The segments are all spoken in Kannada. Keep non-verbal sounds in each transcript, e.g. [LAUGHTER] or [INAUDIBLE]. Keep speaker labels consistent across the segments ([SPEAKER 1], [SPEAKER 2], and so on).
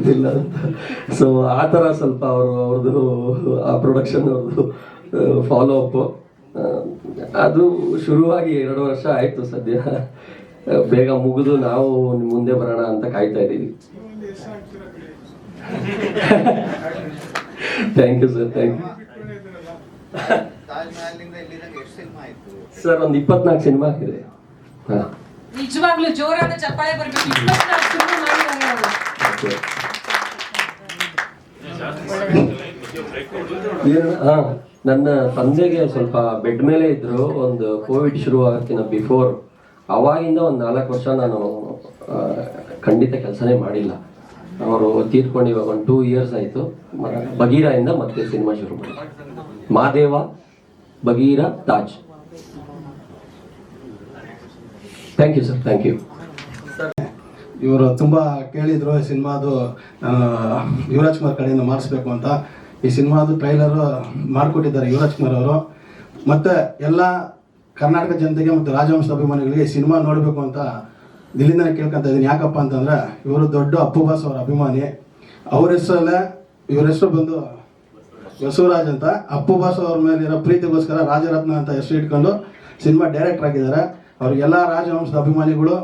[SPEAKER 1] ಗೊತ್ತಿಲ್ಲ ಅಂತ. ಸೊ ಆ ಥರ ಸ್ವಲ್ಪ ಅವರು ಅವ್ರದ್ದು ಆ ಪ್ರೊಡಕ್ಷನ್ ಅವ್ರದ್ದು ಫಾಲೋ ಅಪ್ ಅದು ಶುರುವಾಗಿ ಎರಡು ವರ್ಷ ಆಯಿತು ಸದ್ಯ. ಬೇಗ ಮುಗಿದು ನಾವು ಮುಂದೆ ಬರೋಣ ಅಂತ ಕಾಯ್ತಾ ಇದ್ದೀವಿ. Thank you sir thank you sir ಒಂದು ಇಪ್ಪತ್ನಾಲ್ಕು ಸಿನಿಮಾ ಆಗಿದೆ
[SPEAKER 2] ನಿಜವಾಗ್ಲೂ ಜೋರಾದ ಚಪ್ಪಾಳೆ ಬರ್ಬೇಕು ಇಪ್ಪತ್ನಾಲ್ಕು ಸಿನಿಮಾ ಮಾಡಿದ್ದಾರೆ ಅವರು
[SPEAKER 1] ಏನು ಹಾ, ನನ್ನ ತಂದೆಗೆ ಸ್ವಲ್ಪ ಬೆಡ್ ಮೇಲೆ ಇದ್ರು, ಒಂದು ಕೋವಿಡ್ ಶುರು ಆಗಕ್ಕಿಂತ ಬಿಫೋರ್ ಅವಾಗಿಂದ ಒಂದು ನಾಲ್ಕು ವರ್ಷ ನಾನು ಖಂಡಿತ ಕೆಲಸನೇ ಮಾಡಿಲ್ಲ. ಅವರು ತೀರ್ಕೊಂಡು ಇವಾಗ ಒಂದು ಟೂ ಇಯರ್ಸ್ ಆಯಿತು. ಇಂದ ಮತ್ತೆ ಸಿನಿಮಾ ಶುರು ಮಾಡಿ ಮಾದೇವ Bagheera Taj. Thank you sir thank you
[SPEAKER 3] ಇವರು ತುಂಬಾ ಕೇಳಿದ್ರು ಈ ಸಿನಿಮಾದು ಯುವರಾಜ್ ಕುಮಾರ್ ಕಡೆಯಿಂದ ಮಾಡಿಸ್ಬೇಕು ಅಂತ. ಈ ಸಿನಿಮಾದು ಟ್ರೈಲರ್ ಮಾಡಿಕೊಟ್ಟಿದ್ದಾರೆ ಯುವರಾಜ್ ಕುಮಾರ್ ಅವರು. ಮತ್ತೆ ಎಲ್ಲ ಕರ್ನಾಟಕ ಜನತೆಗೆ ಮತ್ತು ರಾಜವಂಶ ಅಭಿಮಾನಿಗಳಿಗೆ ಸಿನಿಮಾ ನೋಡಬೇಕು ಅಂತ ದಿಲ್ಲಿಂದ ಕೇಳ್ಕೊಂತ ಇದ್ದೀನಿ. ಯಾಕಪ್ಪ ಅಂತಂದ್ರೆ ಇವರು ದೊಡ್ಡ ಅಪ್ಪು ಬಾಸ್ ಅವರ ಅಭಿಮಾನಿ. ಅವ್ರ ಹೆಸರಲ್ಲೇ ಇವ್ರ ಹೆಸರು ಬಂದು ಬಸವರಾಜ್ ಅಂತ. ಅಪ್ಪು ಬಾಸ್ ಅವ್ರ ಮೇಲೆ ಇರೋ ಪ್ರೀತಿಗೋಸ್ಕರ ರಾಜರತ್ನ ಅಂತ ಹೆಸರು ಇಟ್ಕೊಂಡು ಸಿನಿಮಾ ಡೈರೆಕ್ಟರ್ ಆಗಿದ್ದಾರೆ. ಅವ್ರಿಗೆಲ್ಲ ರಾಜವಂಶದ ಅಭಿಮಾನಿಗಳು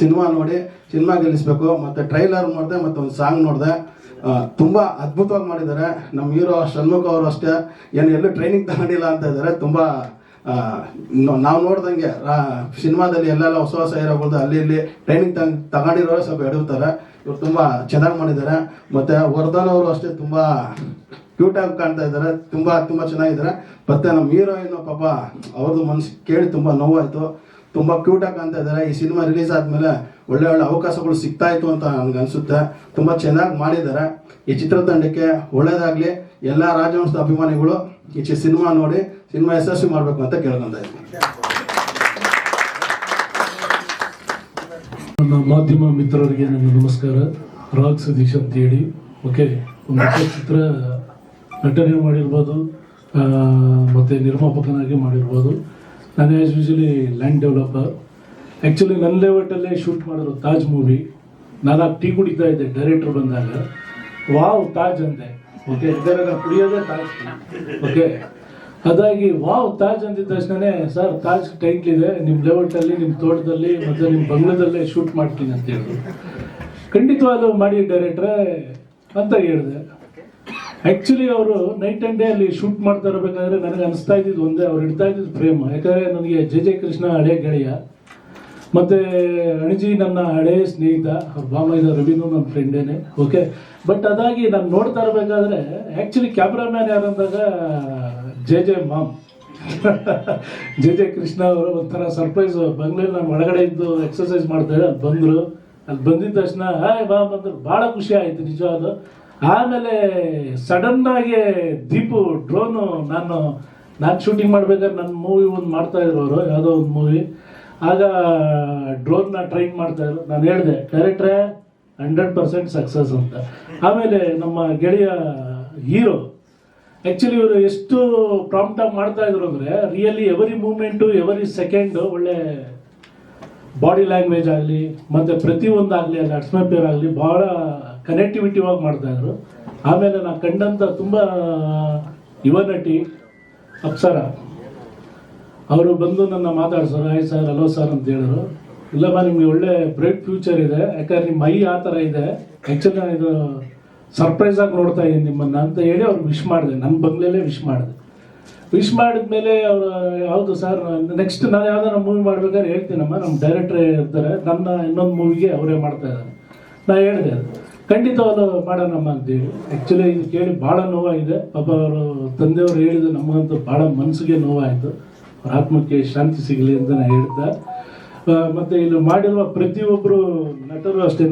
[SPEAKER 3] ಸಿನಿಮಾ ನೋಡಿ, ಸಿನಿಮಾ ಗೆಲ್ಲಿಸ್ಬೇಕು, ಮತ್ತು ಟ್ರೈಲರ್ ನೋಡಿದೆ, ಮತ್ತು ಒಂದು ಸಾಂಗ್ ನೋಡಿದೆ. ತುಂಬ ಅದ್ಭುತವಾಗಿ ಮಾಡಿದ್ದಾರೆ. ನಮ್ಮ ಹೀರೋ ಷಣ್ಮುಖ ಅವರು ಅಷ್ಟೇ. ಏನು ಎಲ್ಲೂ ಟ್ರೈನಿಂಗ್ ತಗೊಂಡಿಲ್ಲ ಅಂತ ಇದ್ದಾರೆ. ತುಂಬ ನಾವು ನೋಡ್ದಂಗೆ ಸಿನಿಮಾದಲ್ಲಿ ಎಲ್ಲೆಲ್ಲ ಹೊಸ ಹೊಸ ಹೀರೋಗಳ್ದು ಅಲ್ಲಿ ಇಲ್ಲಿ ಟ್ರೈನಿಂಗ್ ತಂಗ್, ತಗೊಂಡಿರೋರು ಸ್ವಲ್ಪ ಎಡುತ್ತಾರೆ ಇವ್ರು ತುಂಬ ಚೆನ್ನಾಗಿ ಮಾಡಿದ್ದಾರೆ. ಮತ್ತು ವರ್ಧನ್ ಅವರು ಅಷ್ಟೇ ತುಂಬ ಕ್ಯೂಟಾಗಿ ಕಾಣ್ತಾ ಇದ್ದಾರೆ. ತುಂಬ ತುಂಬ ಚೆನ್ನಾಗಿದ್ದಾರೆ. ಮತ್ತು ನಮ್ಮ ಹೀರೋಯಿನ್ ಪಾಪ, ಅವ್ರದ್ದು ಮನಸ್ಸು ಕೇಳಿ ತುಂಬ ನೋವಾಯ್ತು. ತುಂಬಾ ಕ್ಯೂಟ್ ಆಗಿ ಕಾಣ್ತಾ ಇದ್ದಾರೆ ಈ ಸಿನಿಮಾ ರಿಲೀಸ್ ಆದ್ಮೇಲೆ ಒಳ್ಳೆ ಒಳ್ಳೆ ಅವಕಾಶಗಳು ಸಿಗ್ತಾ ಇತ್ತು ಅಂತ ನನ್ಗೆ ಅನ್ಸುತ್ತೆ. ತುಂಬಾ ಚೆನ್ನಾಗಿ ಮಾಡಿದ್ದಾರೆ. ಈ ಚಿತ್ರತಂಡಕ್ಕೆ ಒಳ್ಳೇದಾಗ್ಲಿ, ಎಲ್ಲಾ ರಾಜವಂಶದ ಅಭಿಮಾನಿಗಳು ಈ ಚಿ- ಸಿನಿಮಾ ನೋಡಿ, ಸಿನಿಮಾ ಯಶಸ್ವಿ ಮಾಡಬೇಕು ಅಂತ ಕೇಳ್ಕೊಂತ
[SPEAKER 4] ನನ್ನ ಮಾಧ್ಯಮ ಮಿತ್ರರಿಗೆ ನನ್ನ ನಮಸ್ಕಾರ. ರಾಗ್ ಸತೀಶ್ ಅಂತ ಹೇಳಿ ಓಕೆ, ಒಂದು ಚಿತ್ರ ನಟನೆ ಮಾಡಿರ್ಬೋದು ಮತ್ತೆ ನಿರ್ಮಾಪಕನಾಗಿ ಮಾಡಿರ್ಬೋದು. ನಾನು as usually land developer actually ನನ್ನ ಲೇಔಟಲ್ಲೇ ಶೂಟ್ ಮಾಡಿದ್ರು ತಾಜ್ ಮೂವಿ ನಾನು ಟೀ ಕುಡಿತಾ ಇದ್ದೆ ಡೈರೆಕ್ಟರ್ ಬಂದಾಗ. ವಾವ್ ತಾಜ್ ಅಂದೆ. ಓಕೆ ಇದರ ನಾನು ಕುಡಿಯೋದೇ ತಾಜ್ ಓಕೆ ಅದಾಗಿ ವಾವ್ ತಾಜ್ ಅಂದಿದ್ದ ತಕ್ಷಣನೇ ಸರ್ ತಾಜ್ ಟೈಟ್ಲ್ ಇದೆ ನಿಮ್ಮ ಲೇಔಟಲ್ಲಿ ನಿಮ್ಮ ತೋಟದಲ್ಲಿ, ಮತ್ತು ನಿಮ್ಮ ಬಂಗ್ಲದಲ್ಲೇ ಶೂಟ್ ಮಾಡ್ತೀನಿ ಅಂತ ಹೇಳಿದ್ರು. ಖಂಡಿತವಾದ ಮಾಡಿ ಡೈರೆಕ್ಟ್ರೆ ಅಂತ ಹೇಳಿದೆ. ಆ್ಯಕ್ಚುಲಿ ಅವರು ನೈಟ್ ಆ್ಯಂಡ್ ಡೇ ಅಲ್ಲಿ ಶೂಟ್ ಮಾಡ್ತಾ ಇರಬೇಕಾದ್ರೆ ನನಗೆ ಅನಿಸ್ತಾ ಇದ್ದಿದ್ದು ಒಂದೇ, ಅವ್ರು ಇಡ್ತಾ ಇದ್ದಿದ್ದು ಪ್ರೇಮ. ಯಾಕಂದರೆ ನನಗೆ ಜೆ ಜೆ ಕೃಷ್ಣ ಹಳೆ ಗೆಳೆಯ. ಮತ್ತೆ ಅಣಿಜಿ ನನ್ನ ಹಳೆಯ ಸ್ನೇಹಿತ ಬಾಮೈದ ರವಿನೂ ನನ್ನ ಫ್ರೆಂಡೇನೆ ಓಕೆ ಬಟ್ ಅದಾಗಿ ನಾನು ನೋಡ್ತಾ ಇರಬೇಕಾದ್ರೆ ಆ್ಯಕ್ಚುಲಿ ಕ್ಯಾಮ್ರಾಮ್ಯಾನ್ ಯಾರು ಅಂದಾಗ J J ma'am. [LAUGHS] J J Krishna ಅವರು ಒಂಥರ ಸರ್ಪ್ರೈಸ್ ಬಂಗ್ಲೆಯಲ್ಲಿ ನಾನು ಒಳಗಡೆ ಇದ್ದು ಎಕ್ಸರ್ಸೈಸ್ ಮಾಡ್ತಾ ಇದ್ದೆ ಅಲ್ಲಿ ಬಂದರು. ಅಲ್ಲಿ ಬಂದಿದ್ದ ತಕ್ಷಣ, ಹಾಯ್ ಬಾ ಬಂದರು ಭಾಳ ಖುಷಿ ಆಯಿತು ನಿಜವಾದ ಆಮೇಲೆ ಸಡನ್ ಆಗಿ ದೀಪು ಡ್ರೋನು ನಾನು ನಾನು ಶೂಟಿಂಗ್ ಮಾಡ್ಬೇಕಾದ್ರೆ ನನ್ನ ಮೂವಿ ಒಂದು ಮಾಡ್ತಾ ಇದ್ರು ಅವರು ಯಾವುದೋ ಒಂದು ಮೂವಿ ಆಗ ಡ್ರೋನ್ನ ಟ್ರೈನ್ ಮಾಡ್ತಾ ಇದ್ರು. ನಾನು ಹೇಳಿದೆ ಡೈರೆಕ್ಟ್ರೇ ಹಂಡ್ರೆಡ್ ಪರ್ಸೆಂಟ್ ಸಕ್ಸಸ್ ಅಂತ. ಆಮೇಲೆ ನಮ್ಮ ಗೆಳೆಯ ಹೀರೋ ಆ್ಯಕ್ಚುಲಿ ಇವರು ಎಷ್ಟು ಪ್ರಾಂಪ್ಟಾಗಿ ಮಾಡ್ತಾ ಇದ್ರು ಅಂದರೆ really every moment every second ಒಳ್ಳೆ ಬಾಡಿ ಲ್ಯಾಂಗ್ವೇಜ್ ಆಗಲಿ, ಮತ್ತು ಪ್ರತಿಯೊಂದಾಗಲಿ ಅಲ್ಲಿ ಅಟ್ಮಾಸ್ಫಿಯರ್ ಆಗಲಿ ಭಾಳ ಕನೆಕ್ಟಿವಿಟಿವಾಗಿ ಮಾಡ್ತಾಯಿದ್ರು ಆಮೇಲೆ ನಾನು ಕಂಡಂಥ ತುಂಬ, ಯುವ ನಟಿ ಅಪ್ಸರ, ಅವರು ಬಂದು ನನ್ನ ಮಾತಾಡ್ಸೋರು ಆಯ್ತು ಸರ್, ಹಲೋ ಸರ್ ಅಂತ ಹೇಳಿದ್ರು. ಇಲ್ಲಮ್ಮ, ನಿಮಗೆ ಒಳ್ಳೆ ಬ್ರೈಟ್ ಫ್ಯೂಚರ್ ಇದೆ. ಯಾಕಂದ್ರೆ ನಿಮ್ಮ ಮೈ ಆ ಥರ ಇದೆ. ಆ್ಯಕ್ಚುಲಿ ನಾನು ಇದು ಸರ್ಪ್ರೈಸ್ ಆಗಿ ನೋಡ್ತಾ ಇದ್ದೀನಿ ನಿಮ್ಮನ್ನು ಅಂತ ಹೇಳಿ ಅವ್ರು ವಿಶ್ ಮಾಡಿದೆ. ನನ್ನ ಬಂಗ್ಲೆಲ್ಲೇ ವಿಶ್ ಮಾಡಿದೆ. ವಿಶ್ ಮಾಡಿದ್ಮೇಲೆ ಅವರು, ಹೌದು ಸರ್ ನೆಕ್ಸ್ಟ್ ನಾನು ಯಾವ್ದಾರ ಮೂವಿ ಮಾಡ್ಬೇಕಾದ್ರೆ ಹೇಳ್ತೀನಮ್ಮ. ನಮ್ಮ ಡೈರೆಕ್ಟ್ರೇ ಇರ್ತಾರೆ. ನನ್ನ ಇನ್ನೊಂದು ಮೂವಿಗೆ ಅವರೇ ಮಾಡ್ತಾ ಇದ್ದಾರೆ. ನಾನು ಹೇಳಿದೆ ಅದು ಖಂಡಿತವಾಗ್ಲೂ ಮಾಡೋಣಮ್ಮ ಅಂತೇಳಿ ಆ್ಯಕ್ಚುಲಿ ಇದು ಕೇಳಿ ಭಾಳ ನೋವಾಗಿದೆ. ಪಾಪ ಅವರು ತಂದೆಯವರು ಹೇಳಿದ್ರು ನಮಗಂತೂ ಭಾಳ ಮನಸ್ಸಿಗೆ ನೋವಾಯಿತು. ಅವ್ರ ಆತ್ಮಕ್ಕೆ ಶಾಂತಿ ಸಿಗಲಿ ಅಂತ ನಾನು ಹೇಳ್ತಾ. ಮತ್ತು ಮತ್ತೆ ಇಲ್ಲಿ ಮಾಡಿರುವ ಪ್ರತಿಯೊಬ್ಬರು ನಟರು ಅಷ್ಟೇ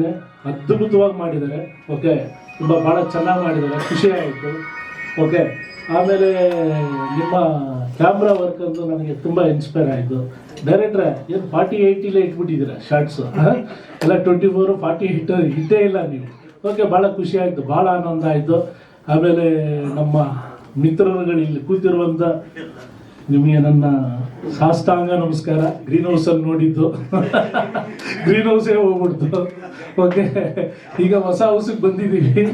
[SPEAKER 4] ಅದ್ಭುತವಾಗಿ ಮಾಡಿದ್ದಾರೆ. ಓಕೆ ತುಂಬ ಭಾಳ ಚೆನ್ನಾಗಿ ಮಾಡಿದ್ದಾರೆ. ಖುಷಿ ಆಯಿತು. ಓಕೆ ಆಮೇಲೆ ನಿಮ್ಮ ಕ್ಯಾಮ್ರಾ ವರ್ಕ್ ಅಂತೂ ನನಗೆ ತುಂಬ ಇನ್ಸ್ಪೈರ್ ಆಯಿತು. ಡೈರೆಕ್ಟ್ರೆ ಏನು ಫಾರ್ಟಿ ಏಯ್ಟಿಲೇ ಇಟ್ಬಿಟ್ಟಿದ್ದೀರಾ ಶಾರ್ಟ್ಸು [LAUGHS] ಎಲ್ಲ ಟ್ವೆಂಟಿ ಫೋರು ಫಾರ್ಟಿ ಹಿಟ್ ಹಿಟ್ಟೇ ಇಲ್ಲ ನೀವು. ಓಕೆ ಭಾಳ ಖುಷಿ ಆಯಿತು ಭಾಳ ಆನಂದ ಆಯಿತು. ಆಮೇಲೆ ನಮ್ಮ ಮಿತ್ರರುಗಳು ಇಲ್ಲಿ ಕೂತಿರುವಂಥ ನಿಮಗೆ ನನ್ನ ಸಾಷ್ಟಾಂಗ ನಮಸ್ಕಾರ. ಗ್ರೀನ್ ಹೌಸಲ್ಲಿ ನೋಡಿದ್ದು. ಗ್ರೀನ್ ಹೌಸೇ ಹೋಗ್ಬಿಡ್ತು. ಓಕೆ ಈಗ ಹೊಸ ಹೌಸಿಗೆ ಬಂದಿದ್ದೀವಿ.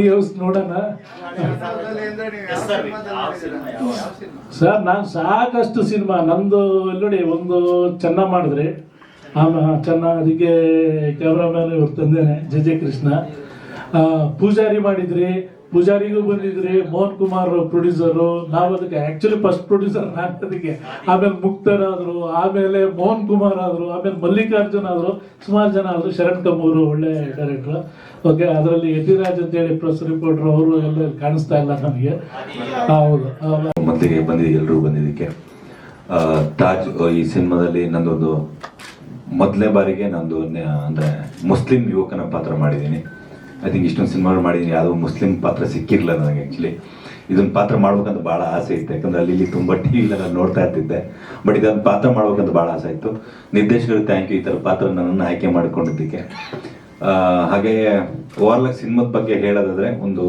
[SPEAKER 4] ಈ ಹೌಸ್ ನೋಡೋಣ? ಸರ್ ನಾನು ಸಾಕಷ್ಟು ಸಿನಿಮಾ ನಮ್ಮದು ನೋಡಿ ಒಂದು ಚೆನ್ನ ಮಾಡಿದ್ರಿ ಆಮೇಲೆ ಚೆನ್ನ ಅದಕ್ಕೆ ಕ್ಯಾಮ್ರಾಮ್ಯಾನ್ ಇವ್ರು ತಂದೇನೆ, ಜೆ ಜೆ ಕೃಷ್ಣ. ಪೂಜಾರಿ ಮಾಡಿದ್ರಿ, ಪೂಜಾರಿಗೂ ಬಂದಿದ್ರಿ, ಮೋಹನ್ ಕುಮಾರ್ ಪ್ರೊಡ್ಯೂಸರು ನಾವು ಅದಕ್ಕೆ ಆಕ್ಚುಲಿ ಫಸ್ಟ್ ಪ್ರೊಡ್ಯೂಸರ್ ನಾನು ಅದಕ್ಕೆ ಆಮೇಲೆ ಮುಕ್ತರಾದ್ರು ಆಮೇಲೆ ಮೋಹನ್ ಕುಮಾರ್ ಆದ್ರು, ಆಮೇಲೆ ಮಲ್ಲಿಕಾರ್ಜುನ್ ಆದ್ರು, ಸುಮಾರು ಜನ ಆದ್ರು. ಶರಣ್ ಕಮೂರು ಒಳ್ಳೆ ಡೈರೆಕ್ಟರ್ ಓಕೆ ಅದರಲ್ಲಿ ಯತಿರಾಜ್ ಅಂತೇಳಿ ಪ್ರೆಸ್ ರಿಪೋರ್ಟರ್ ಅವರು ಎಲ್ಲ ಕಾಣಿಸ್ತಾ ಇಲ್ಲ ನಮಗೆ. ಹೌದು.
[SPEAKER 5] ಮೊದಲಿಗೆ ಬಂದಿದ್ದೀವಿ ಎಲ್ಲರೂ ಬಂದಿದ್ದಕ್ಕೆ. ತಾಜ್, ಈ ಸಿನಿಮಾದಲ್ಲಿ ನಂದೊಂದು ಮೊದಲನೇ ಬಾರಿಗೆ ನಂದು ಅಂದರೆ ಮುಸ್ಲಿಂ ಯುವಕನ ಪಾತ್ರ ಮಾಡಿದ್ದೀನಿ. ಐ ಥಿಂಕ್ ಇಷ್ಟೊಂದು ಸಿನಿಮಾಗಳು ಮಾಡಿದ್ದೀನಿ. ಯಾವುದೋ ಮುಸ್ಲಿಂ ಪಾತ್ರ ಸಿಕ್ಕಿರಲಿಲ್ಲ ನನಗೆ ಆ್ಯಕ್ಚುಲಿ ಇದೊಂದು ಪಾತ್ರ ಮಾಡ್ಬೇಕಂತ ಭಾಳ ಆಸೆ ಇತ್ತು. ಯಾಕಂದ್ರೆ ಅಲ್ಲಿ ಇಲ್ಲಿ ತುಂಬ ಟಿ ವಿಲೆಲ್ಲ ನೋಡ್ತಾ ಇರ್ತಿದ್ದೆ. ಬಟ್ ಇದೊಂದು ಪಾತ್ರ ಮಾಡ್ಬೇಕಂತ ಭಾಳ ಆಸೆ ಇತ್ತು. ನಿರ್ದೇಶಕರು ಥ್ಯಾಂಕ್ ಯು ಈ ಥರ ಪಾತ್ರ ನನ್ನನ್ನು ಆಯ್ಕೆ ಮಾಡಿಕೊಂಡಿದ್ದಕ್ಕೆ. ಹಾಗೆಯೇ ಹಾಗೆ ಓವರ್ಲಾಗ್ ಸಿನಿಮಾದ ಬಗ್ಗೆ ಹೇಳೋದಾದರೆ ಒಂದು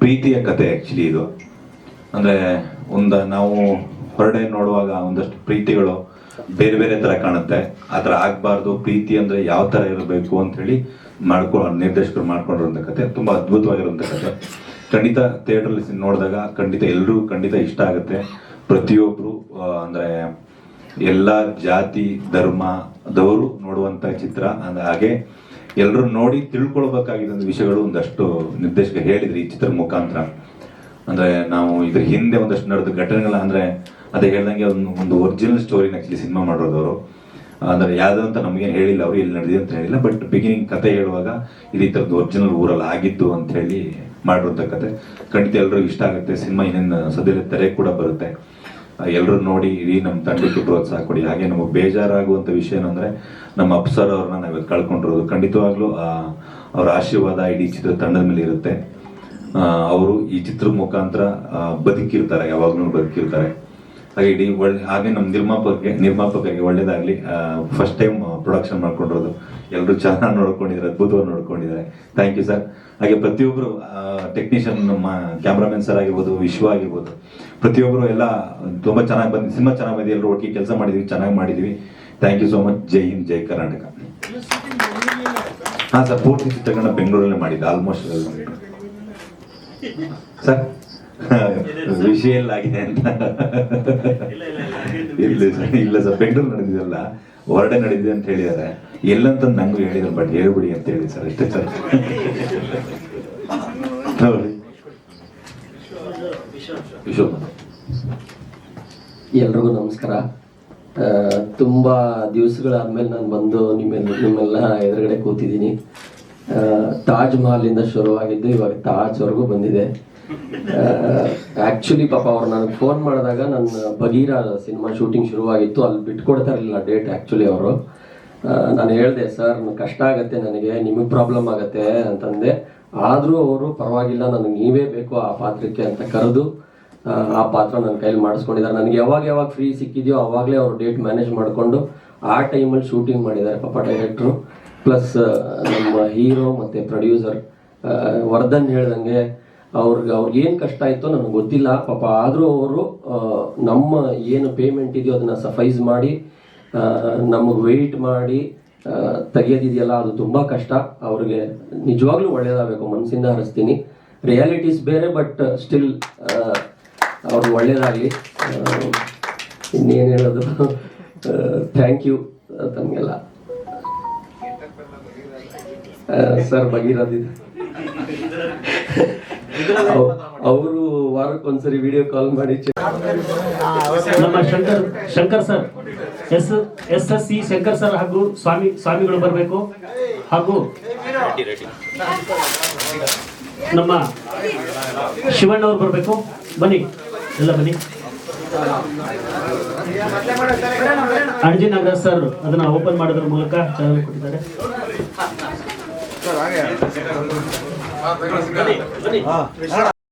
[SPEAKER 5] ಪ್ರೀತಿಯ ಕತೆ ಆ್ಯಕ್ಚುಲಿ ಇದು. ಅಂದರೆ ಒಂದು ನಾವು ಹೊರಡೆ ನೋಡುವಾಗ ಒಂದಷ್ಟು ಪ್ರೀತಿಗಳು ಬೇರೆ ಬೇರೆ ತರ ಕಾಣುತ್ತೆ. ಆ ಥರ ಆಗ್ಬಾರ್ದು. ಪ್ರೀತಿ ಅಂದ್ರೆ ಯಾವ ತರ ಇರಬೇಕು ಅಂತ ಹೇಳಿ ಮಾಡ್ಕೊ ನಿರ್ದೇಶಕರು ಮಾಡ್ಕೊಂಡಿರುವಂತ ಕತೆ ತುಂಬಾ ಅದ್ಭುತವಾಗಿರುವಂತ ಕತೆ. ಖಂಡಿತ ಥಿಯೇಟರ್ ನೋಡಿದಾಗ ಖಂಡಿತ ಎಲ್ಲರೂ ಖಂಡಿತ ಇಷ್ಟ ಆಗುತ್ತೆ. ಪ್ರತಿಯೊಬ್ರು ಆ, ಅಂದ್ರೆ ಎಲ್ಲ ಜಾತಿ ಧರ್ಮದವರು ನೋಡುವಂತ ಚಿತ್ರ. ಅಂದ್ರೆ ಹಾಗೆ ಎಲ್ಲರೂ ನೋಡಿ ತಿಳ್ಕೊಳ್ಬೇಕಾಗಿದ್ದ ವಿಷಯಗಳು ಒಂದಷ್ಟು ನಿರ್ದೇಶಕ ಹೇಳಿದ್ರಿ ಈ ಚಿತ್ರ ಮುಖಾಂತರ. ಅಂದ್ರೆ ನಾವು ಇದ್ರ ಹಿಂದೆ ಒಂದಷ್ಟು ನಡೆದ ಘಟನೆಗಳ ಅಂದ್ರೆ ಅದೇ ಹೇಳ್ದಂಗೆ ಒಂದು ಒಂದು ಒರಿಜಿನಲ್ ಸ್ಟೋರಿನ ಆಕ್ಚುಲಿ ಸಿನಿಮಾ ಮಾಡೋದವರು ಅಂದರೆ ಯಾವುದು ಅಂತ ನಮಗೆ ಹೇಳಿಲ್ಲ ಅವರು, ಎಲ್ಲಿ ನಡೆದಿದೆ ಅಂತ ಹೇಳಿಲ್ಲ ಬಟ್ ಬಿಗಿನಿಂಗ್ ಕತೆ ಹೇಳುವಾಗ ಈ ಥರದ್ದು ಒರಿಜಿನಲ್ ಊರಲ್ಲಿ ಆಗಿದ್ದು ಅಂತ ಹೇಳಿ ಮಾಡಿರೋಂಥ ಕತೆ. ಖಂಡಿತ ಎಲ್ರಿಗೂ ಇಷ್ಟ ಆಗುತ್ತೆ ಸಿನಿಮಾ ಇನ್ನೇನು ಸದ್ಯದಲ್ಲಿ ತೆರೆ ಕೂಡ ಬರುತ್ತೆ. ಎಲ್ಲರೂ ನೋಡಿ ಇಡೀ ನಮ್ಮ ತಂಡಕ್ಕೆ ಪ್ರೋತ್ಸಾಹ ಕೊಡಿ. ಹಾಗೆ ನಮಗೆ ಬೇಜಾರಾಗುವಂಥ ವಿಷಯ ಏನಂದರೆ ನಮ್ಮ ಅಪ್ಸರ್ ಅವ್ರನ್ನ ನಾವು ಕಳ್ಕೊಂಡಿರೋದು. ಖಂಡಿತವಾಗ್ಲೂ ಅವರ ಆಶೀರ್ವಾದ ಇಡೀ ಚಿತ್ರ ತಂಡದ ಮೇಲೆ ಇರುತ್ತೆ. ಅವರು ಈ ಚಿತ್ರದ ಮುಖಾಂತರ ಬದುಕಿರ್ತಾರೆ, ಯಾವಾಗಲೂ ಬದುಕಿರ್ತಾರೆ. ಹಾಗೆ ಇಡೀ ಒಳ್ಳೆ ಹಾಗೆ ನಮ್ಮ ನಿರ್ಮಾಪಕರಿಗೆ ನಿರ್ಮಾಪಕರಿಗೆ ಒಳ್ಳೇದಾಗ್ಲಿ. ಫಸ್ಟ್ ಟೈಮ್ ಪ್ರೊಡಕ್ಷನ್ ಮಾಡ್ಕೊಂಡಿರೋದು. ಎಲ್ಲರೂ ಚೆನ್ನಾಗಿ ನೋಡ್ಕೊಂಡಿದ್ದಾರೆ ಅದ್ಭುತವಾಗಿ ನೋಡ್ಕೊಂಡಿದ್ದಾರೆ. ಥ್ಯಾಂಕ್ ಯು ಸರ್ ಹಾಗೆ ಪ್ರತಿಯೊಬ್ಬರು ಟೆಕ್ನಿಷಿಯನ್ ನಮ್ಮ ಕ್ಯಾಮ್ರಾಮನ್ ಸರ್ ಆಗಿರ್ಬೋದು ವಿಶ್ವ ಆಗಿರ್ಬೋದು ಪ್ರತಿಯೊಬ್ಬರು ಎಲ್ಲ ತುಂಬ ಚೆನ್ನಾಗಿ ಬಂದು ಸಿನಿಮಾ ಚೆನ್ನಾಗಿ ಬಂದಿದೆ. ಎಲ್ಲರೂ ಒಟ್ಟಿಗೆ ಕೆಲಸ ಮಾಡಿದ್ವಿ ಚೆನ್ನಾಗಿ ಮಾಡಿದ್ವಿ. ಥ್ಯಾಂಕ್ ಯು ಸೋ ಮಚ್ ಜೈ ಹಿಂದ್ ಜೈ ಕರ್ನಾಟಕ ಹಾಂ ಸರ್ ಪೂರ್ತಿ ಚಿತ್ರಗಳನ್ನ ಬೆಂಗಳೂರಲ್ಲೇ ಮಾಡಿದ್ದೆ ಆಲ್ಮೋಸ್ಟ್ ಸರ್ [LAUGHS] ವಿಷಯ ಎಲ್ಲ ಆಗಿದೆ ಅಂತ. ಇಲ್ಲ ಸರ್ [LAUGHS] ಇಲ್ಲ ಸರ್ ಬೆಂಗಳೂರು ನಡೆದಿದೆಲ್ಲ ಹೊರಡೆ ನಡೆದಿದೆ ಅಂತ ಹೇಳಿದ್ದಾರೆ ಎಲ್ಲಂತ ನಂಗೂ ಹೇಳಿದ್ರು ಬಟ್ ಹೇಳ್ಬಿಡಿ ಅಂತ ಹೇಳಿ ಸರ್ ಅಷ್ಟೇ ಸರ್. ನೋಡಿ.
[SPEAKER 1] ಎಲ್ರಿಗೂ ನಮಸ್ಕಾರ. ತುಂಬ ತುಂಬಾ ದಿವಸಗಳಾದ್ಮೇಲೆ ನಾನು ಬಂದು ನಿಮ್ಮೆಲ್ಲ ನಿಮ್ಮೆಲ್ಲ ಎದುರುಗಡೆ ಕೂತಿದ್ದೀನಿ. ತಾಜ್ ತಾಜ್ ಮಹಲಿಂದ ಶುರುವಾಗಿದ್ದು ಇವಾಗ ತಾಜ್ವರೆಗೂ ಬಂದಿದೆ. ಆಕ್ಚುಲಿ ಪಾಪ ಅವ್ರು ನನಗೆ ಫೋನ್ ಮಾಡಿದಾಗ ನನ್ನ ಬಗೀರ ಸಿನಿಮಾ ಶೂಟಿಂಗ್ ಶುರುವಾಗಿತ್ತು. ಅಲ್ಲಿ ಬಿಟ್ಕೊಡ್ತಾ ಇರಲಿಲ್ಲ ಡೇಟ್ ಆ್ಯಕ್ಚುಲಿ ಅವರು. ನಾನು ಹೇಳಿದೆ ಸರ್ ಕಷ್ಟ ಆಗತ್ತೆ ನನಗೆ ನಿಮಗೆ ಪ್ರಾಬ್ಲಮ್ ಆಗತ್ತೆ ಅಂತಂದೆ. ಆದರೂ ಅವರು ಪರವಾಗಿಲ್ಲ ನನಗೆ ನೀವೇ ಬೇಕು ಆ ಪಾತ್ರಕ್ಕೆ ಅಂತ ಕರೆದು ಆ, ಆ ಪಾತ್ರ ನನ್ನ ಕೈಲಿ ಮಾಡಿಸ್ಕೊಂಡಿದ್ದಾರೆ. ನನಗೆ ಯಾವಾಗ ಯಾವಾಗ ಫ್ರೀ ಸಿಕ್ಕಿದೆಯೋ ಅವಾಗಲೇ ಅವರು ಡೇಟ್ ಮ್ಯಾನೇಜ್ ಮಾಡಿಕೊಂಡು ಆ ಟೈಮಲ್ಲಿ ಶೂಟಿಂಗ್ ಮಾಡಿದ್ದಾರೆ ಪಾಪ ಡೈರೆಕ್ಟ್ರು ಪ್ಲಸ್ ನಮ್ಮ ಹೀರೋ ಮತ್ತು ಪ್ರೊಡ್ಯೂಸರ್ ವರ್ಧನ್ ಹೇಳ್ದಂಗೆ ಅವ್ರಿಗೆ ಅವ್ರಿಗೆ ಏನು ಕಷ್ಟ ಆಯಿತೋ ನನಗೆ ಗೊತ್ತಿಲ್ಲ. ಪಾಪ ಆದರೂ ಅವರು ನಮ್ಮ ಏನು ಪೇಮೆಂಟ್ ಇದೆಯೋ ಅದನ್ನು ಸಫೈಸ್ ಮಾಡಿ ನಮಗೆ ವೆಯ್ಟ್ ಮಾಡಿ ತೆಗೆಯೋದಿದೆಯಲ್ಲ ಅದು ತುಂಬ ಕಷ್ಟ. ಅವ್ರಿಗೆ ನಿಜವಾಗ್ಲೂ ಒಳ್ಳೇದಾಗಬೇಕು ಮನಸ್ಸಿಂದ ಹರಿಸ್ತೀನಿ. ರಿಯಾಲಿಟೀಸ್ ಬೇರೆ ಬಟ್ ಸ್ಟಿಲ್ ಅವ್ರಿಗೆ ಒಳ್ಳೇದಾಗಲಿ. ಇನ್ನೇನು ಹೇಳೋದು? ಥ್ಯಾಂಕ್ ಯು ತಮಗೆಲ್ಲ. ಸರ್ ಭಗೀರಥಿದೆ ಅವರು ವಾರಕ್ಕೊಂದ್ಸರಿ ವಿಡಿಯೋ ಕಾಲ್ ಮಾಡಿ
[SPEAKER 6] ನಮ್ಮ Shankar Shankar sir S S S C Shankar sir ಹಾಗೂ ಸ್ವಾಮಿ ಸ್ವಾಮಿಗಳು ಬರಬೇಕು. ಹಾಗೂ ನಮ್ಮ ಶಿವಣ್ಣವ್ರು ಬರಬೇಕು. ಬನ್ನಿ ಎಲ್ಲ ಬನ್ನಿ. ಅಣಜಿ ನಾಗರಾಜ್ ಸರ್ ಅದನ್ನ ಓಪನ್ ಮಾಡೋದ್ರ ಮೂಲಕ ಚಾಲನೆ ಕೊಟ್ಟಿದ್ದಾರೆ.
[SPEAKER 7] ಸರ್ ಹಾಗೆ
[SPEAKER 6] ಬನ್ನಿ ಬನ್ನಿ